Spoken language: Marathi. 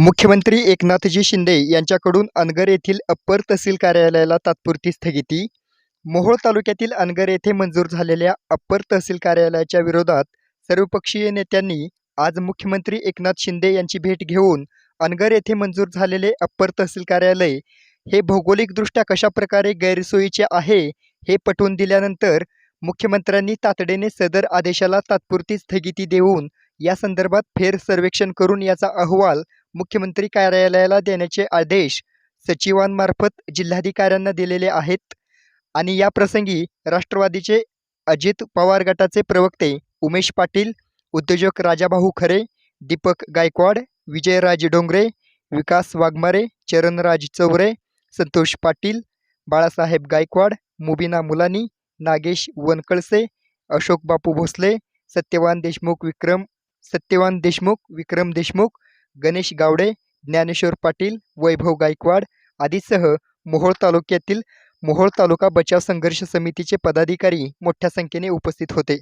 मुख्यमंत्री एकनाथजी शिंदे यांच्याकडून अनगर येथील अप्पर तहसील कार्यालयाला तात्पुरती स्थगिती. मोहोळ तालुक्यातील अनगर येथे मंजूर झालेल्या अप्पर तहसील कार्यालयाच्या विरोधात सर्वपक्षीय नेत्यांनी आज मुख्यमंत्री एकनाथ शिंदे यांची भेट घेऊन अनगर येथे मंजूर झालेले अप्पर तहसील कार्यालय हे भौगोलिकदृष्ट्या कशा प्रकारे गैरसोयीचे आहे हे पटवून दिल्यानंतर मुख्यमंत्र्यांनी तातडीने सदर आदेशाला तात्पुरती स्थगिती देऊन या संदर्भात फेर सर्वेक्षण करून याचा अहवाल मुख्यमंत्री कार्यालयाला देण्याचे आदेश सचिवांमार्फत जिल्हाधिकाऱ्यांना दिलेले आहेत. आणि या प्रसंगी राष्ट्रवादीचे अजित पवार गटाचे प्रवक्ते उमेश पाटील उद्योजक राजाभाऊ खरे दीपक गायकवाड विजयराज डोंगरे विकास वाघमारे चरणराज चौरे संतोष पाटील बाळासाहेब गायकवाड मुबिना मुलानी नागेश वनकळसे अशोक बापू भोसले सत्यवान देशमुख विक्रम सत्यवान देशमुख विक्रम देशमुख गणेश गावडे ज्ञानेश्वर पाटील वैभव गायकवाड आदीसह मोहोळ तालुक्यातील मोहोळ तालुका बचाव संघर्ष समितीचे पदाधिकारी मोठ्या संख्येने उपस्थित होते.